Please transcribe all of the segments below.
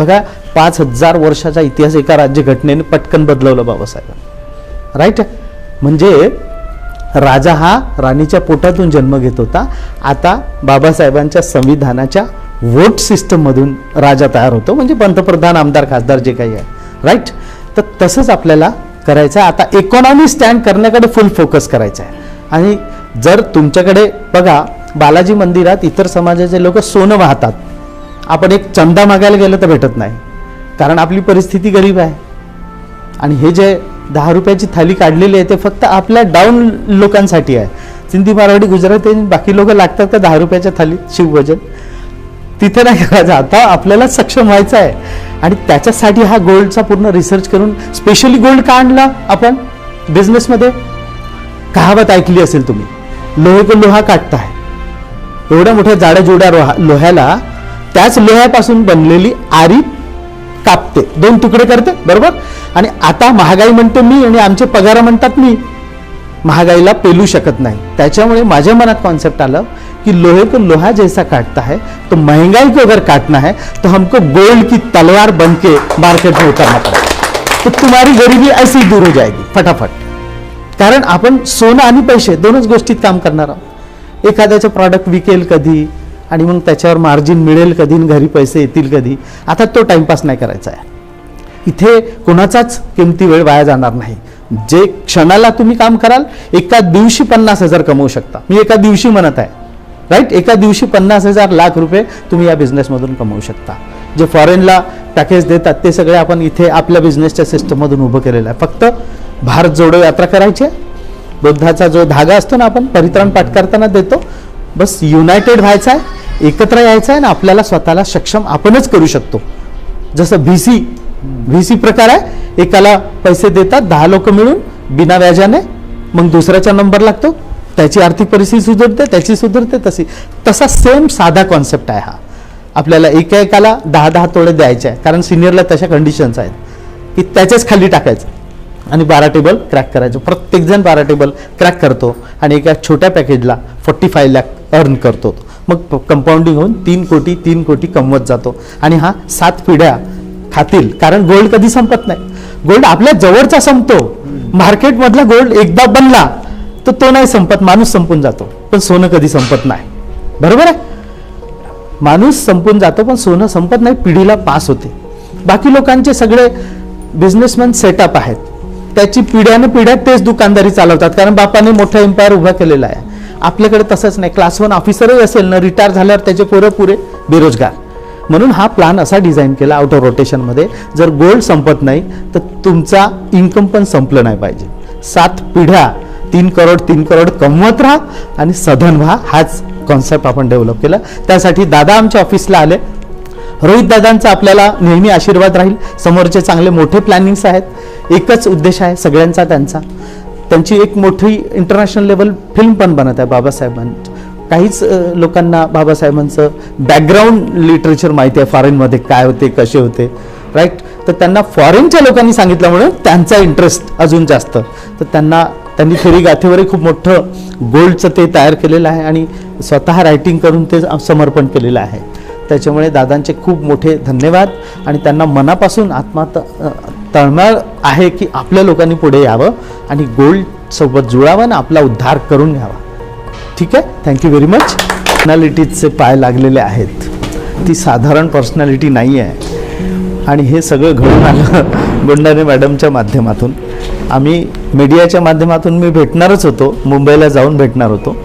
बघा पाच हजार वर्षाचा इतिहास एका राज्यघटनेने पटकन बदलवलं बाबासाहेब राईट म्हणजे राजा हा राणीच्या पोटातून जन्म घेत होता. आता बाबासाहेबांच्या संविधानाच्या वोट सिस्टममधून राजा तयार होतो. म्हणजे पंतप्रधान आमदार खासदार जे काही आहे. राईट तर तसंच आपल्याला करायचं आहे. आता इकॉनॉमी स्टँड करण्याकडे फुल फोकस करायचा आहे. आणि जर तुमच्याकडे बघा बालाजी मंदिरात इतर समाजाचे लोक सोनं वाहतात. आपण एक चंदा मागायला गेलं तर भेटत नाही. कारण आपली परिस्थिती गरीब आहे. आणि हे जे दहा रुपयाची थाली काढलेली आहे ते फक्त आपल्या डाऊन लोकांसाठी आहे. सिंधी मराठी गुजराती आणि बाकी लोक लागतात का दहा रुपयाच्या थालीत शिवभजन? तिथे नाही करायचं. आता आपल्याला सक्षम व्हायचं आहे. आणि त्याच्यासाठी हा गोल्डचा पूर्ण रिसर्च करून स्पेशली गोल्ड का आणला आपण? बिझनेसमध्ये कहावत ऐकली असेल तुम्ही. लोहे को लोहा काटता है. एवढ्या मोठ्या जाड्या जोड्या लोह्याला त्याच लोह्यापासून बनलेली आरी कापते. दोन तुकडे करते बरोबर? आणि आता महागाई म्हणते मी आणि आमचे पगार म्हणतात मी. महागाईला पेलू शकत नाही. त्याच्यामुळे माझ्या मनात कॉन्सेप्ट आलं कि लोहे को लोहा जैसा काटता है तो महंगाई को अगर काटना है तो हमको गोल्ड की तलवार बन के मार्केट में उतरना पड़ेगा। तो तुम्हारी गरीबी ऐसी दूर हो जाएगी फटाफट। कारण आपण सोनं आणि पैसे दोनच गोष्टीत काम करणार आहोत. एखाद्याचं प्रॉडक्ट विकेल कधी आणि मग त्याच्यावर मार्जिन मिळेल कधी घरी पैसे येतील कधी आता तो टाइमपास नाही करायचा आहे. इथे कोणाचाच किमती वेळ वाया जाणार नाही. जे क्षणाला तुम्ही काम कराल एका दिवशी पन्नास हजार कमवू शकता. मी एका दिवशी म्हणत आहे. राईट एका दिवशी पन्नास हजार लाख रुपये तुम्ही या बिझनेसमधून कमवू शकता. जे फॉरेनला पॅकेज देतात ते सगळे आपण इथे आपल्या बिझनेसच्या सिस्टममधून उभं केलेलं आहे. फक्त भारत जोडो यात्रा करायची आहे. बुद्धाचा जो धागा असतो ना आपण परित्राण पाठ करताना देतो. बस युनायटेड व्हायचा आहे. एकत्र यायचं आहे ना आपल्याला स्वतःला सक्षम आपणच करू शकतो. जसं व्ही सी व्ही सी प्रकार आहे एकाला पैसे देतात दहा लोक मिळून बिना व्याजाने मग दुसऱ्याचा नंबर लागतो. त्याची आर्थिक परिस्थिती सुधारते त्याची सुधारते तशी. तसा सेम साधा कॉन्सेप्ट आहे हा. आपल्याला एका एकाला दहा दहा तोडे द्यायचे आहे कारण सिनियरला तशा कंडिशन्स आहेत की त्याच्याच खाली टाकायचं. आणि बारा टेबल क्रॅक करायचं. प्रत्येकजण बारा टेबल क्रॅक करतो आणि एका छोट्या पॅकेजला फोर्टी फाय लॅक अर्न करतो. मग कंपाऊंडिंग होऊन तीन कोटी तीन कोटी कमवत जातो. आणि हा सात पिढ्या खातील. कारण गोल्ड कधी संपत नाही. गोल्ड आपल्या जवळचा संपतो. मार्केटमधला गोल्ड एकदा बनला तर तो नाही संपत. माणूस संपून जातो. पण सोनं कधी संपत नाही. बरोबर आहे? माणूस संपून जातो पण सोनं संपत नाही. पिढीला पास होते. बाकी लोकांचे सगळे बिझनेसमॅन सेटअप आहेत. त्याची पिढ्याने पिढ्या तेच दुकानदारी चालवतात. कारण बापाने मोठा एम्पायर उभा केलेला आहे. आपल्याकडे तसंच नाही. क्लास वन ऑफिसरही असेल ना रिटायर झाल्यावर त्याचे पोरं पुरे बेरोजगार. म्हणून हा प्लॅन असा डिझाईन केला आउट ऑफ रोटेशनमध्ये जर गोल्ड संपत नाही तर तुमचा इन्कम पण संपलं नाही पाहिजे. सात पिढ्या तीन करोड तीन करोड कमवत राहा आणि सधन व्हा. हाच कॉन्सेप्ट आपण डेव्हलप केला. त्यासाठी दादा आमच्या ऑफिसला आले. रोहित दादांचा आपल्याला नेहमी आशीर्वाद राहील. समोरचे चांगले मोठे प्लॅनिंग्स आहेत. एकच उद्देश आहे सगळ्यांचा त्यांचा. त्यांची एक मोठी इंटरनॅशनल लेवल फिल्म पण बनत आहे बाबासाहेबांची काहीच लोकांना बाबासाहेबांचं बॅकग्राऊंड लिटरेचर माहिती आहे फॉरेनमध्ये काय होते कसे होते राईट तर त्यांना फॉरेनच्या लोकांनी सांगितल्यामुळे त्यांचा इंटरेस्ट अजून जास्त. तर त्यांना त्यांनी थेरी गाथेवरही खूप मोठं गोल्डचं ते तयार केलेलं आहे आणि स्वतः रायटिंग करून ते समर्पण केलेलं आहे. त्याच्यामुळे दादांचे खूप मोठे धन्यवाद आणि त्यांना मनापासून आत्मा तळमळ आहे की आपल्या लोकांनी पुढे यावं आणि गोल्डसोबत जुळावं आणि आपला उद्धार करून घ्यावा. ठीक आहे? थँक्यू व्हेरी मच पर्सनॅलिटीजचे पाय लागलेले आहेत ती साधारण पर्सनॅलिटी नाही आहे आणि हे सगळं घडून आलं गुंडाने मॅडमच्या माध्यमातून. आम्ही मीडियाच्या माध्यमातून मी भेटणारच होतो. मुंबईला जाऊन भेटणार होतो.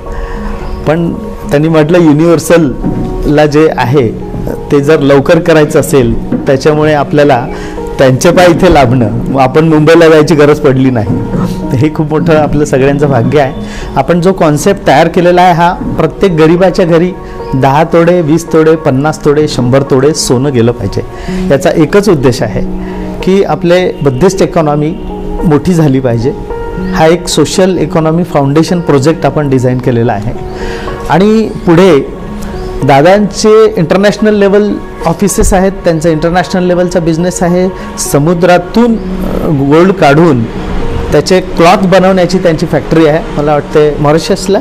पण त्यांनी म्हटलं युनिव्हर्सलला जे आहे ते जर लवकर करायचं असेल त्याच्यामुळे आपल्याला त्यांचे पाय इथे लाभणं. मग आपण मुंबईला जायची गरज पडली नाही. तर हे खूप मोठं आपलं सगळ्यांचं भाग्य आहे. आपण जो कॉन्सेप्ट तयार केलेला आहे हा प्रत्येक गरिबाच्या घरी दहा तोडे वीस तोडे पन्नास तोडे शंभर तोडे सोनं गेलं पाहिजे. याचा एकच उद्देश आहे की आपले बद्धिस्ट इकॉनॉमी मोठी झाली पाहिजे. हा एक सोशल इकॉनॉमी फाउंडेशन प्रोजेक्ट आपण डिझाईन केलेला आहे. आणि पुढे दादांचे इंटरनॅशनल लेवल ऑफिसेस आहेत त्यांचा इंटरनॅशनल लेवलचा बिझनेस आहे. समुद्रातून गोल्ड काढून त्याचे क्लॉथ बनवण्याची त्यांची फॅक्टरी आहे. मला वाटते मॉरिशसला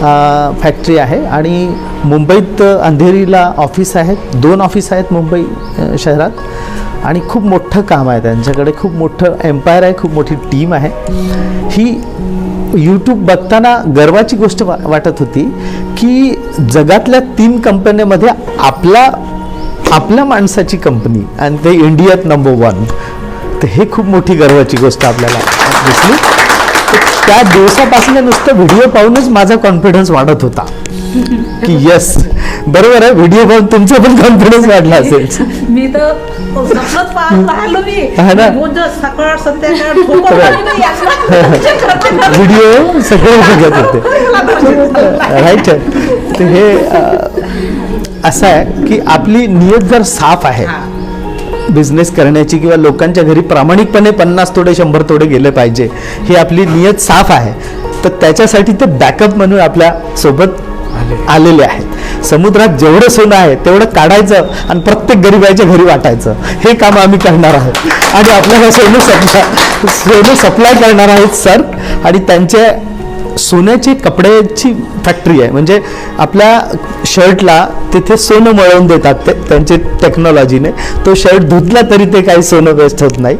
फॅक्टरी आहे आणि मुंबईत अंधेरीला ऑफिस आहेत. दोन ऑफिस आहेत मुंबई शहरात. आणि खूप मोठं काम आहे त्यांच्याकडे. खूप मोठं एम्पायर आहे. खूप मोठी टीम आहे. ही यूट्यूब बघताना गर्वाची गोष्ट वा वाटत होती की जगातल्या तीन कंपन्यामध्ये आपला आपल्या माणसाची कंपनी आणि ते इंडियात नंबर वन तर हे खूप मोठी गर्वाची गोष्ट आपल्याला दिसली. त्या दिवसापासून नुसतं व्हिडिओ पाहूनच माझा कॉन्फिडन्स वाढत होता की येस बरोबर आहे व्हिडिओ पाहून तुमचा पण कॉन्फिडन्स वाढला असेल मी तर स्वप्नच पाहत राहिलो मी हा ना? रोज सकाळ संध्याकाळ झोपत राहिली नाही. असं करते, करते. व्हिडिओ सगळे बघत होते राईट तर हे अ, असं आहे की आपली नियत जर साफ आहे बिझनेस करण्याची किंवा लोकांच्या घरी प्रामाणिकपणे पन्नास तोडे शंभर तोडे गेले पाहिजे ही आपली नियत साफ आहे. तर त्याच्यासाठी ते बॅकअप म्हणून आपल्यासोबत आलेले आहेत. समुद्रात जेवढं सोनं आहे तेवढं काढायचं आणि प्रत्येक गरिबाच्या घरी वाटायचं. हे काम आम्ही करणार आहोत. आणि आपल्याला सोनं सप्लाय सोनं सप्लाय करणार आहेत सर आणि त्यांचे सोन्याची कपड्याची फॅक्टरी आहे. म्हणजे आपल्या शर्टला तिथे सोनं मळवून देतात ते त्यांचे टेक्नॉलॉजीने तो शर्ट धुतला तरी ते काही सोनं वेस्ट होत नाही.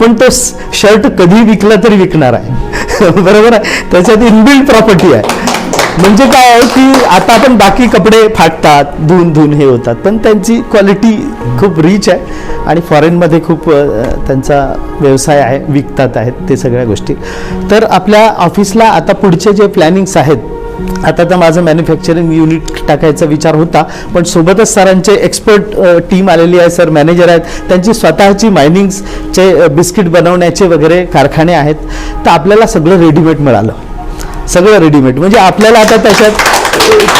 पण तो शर्ट कधी विकला तरी विकणार आहे. बरोबर आहे? त्याच्यात इनबिल्ड प्रॉपर्टी आहे. म्हणजे काय आहे की आता आपण बाकी कपडे फाटतात धुवून धुवून हे होतात पण त्यांची क्वालिटी खूप रिच आहे आणि फॉरेनमध्ये खूप त्यांचा व्यवसाय आहे विकतात आहेत ते सगळ्या गोष्टी. तर आपल्या ऑफिसला आता पुढचे जे प्लॅनिंग्स आहेत आता तर माझं मॅन्युफॅक्चरिंग युनिट टाकायचा विचार होता पण सोबतच सरांचे एक्सपर्ट टीम आलेली आहे सर मॅनेजर आहेत त्यांची स्वतःची मायनिंग्सचे बिस्किट बनवण्याचे वगैरे कारखाने आहेत तर आपल्याला सगळं रेडीमेड मिळालं. सगळं रेडीमेड म्हणजे आपल्याला आता त्याच्यात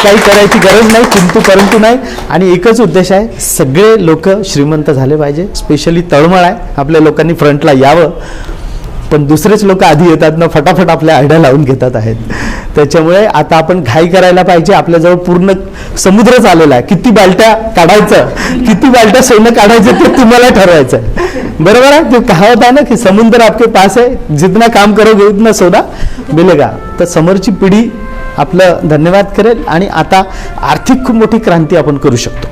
काही करायची गरज नाही किंतु परंतु नाही. आणि एकच उद्देश आहे सगळे लोक श्रीमंत झाले पाहिजे. स्पेशली तळमळ आहे आपल्या लोकांनी फ्रंटला यावं. पण दुसरेच लोक आधी येतात ना फटाफट आपल्या आयडिया लावून घेतात आहेत. त्याच्यामुळे आता आपण घाई करायला पाहिजे. आपल्याजवळ पूर्ण समुद्रच आलेला आहे. किती बालट्या काढायचं किती बालट्या सोनं काढायचं ते तुम्हाला ठरवायचं आहे बरोबर आहे? ते कहावत आहे ना की समुद्र आपके पास आहे जितना काम करोगे उतना सोना मिलेगा. तर समोरची पिढी आपलं धन्यवाद करेल आणि आता आर्थिक खूप मोठी क्रांती आपण करू शकतो.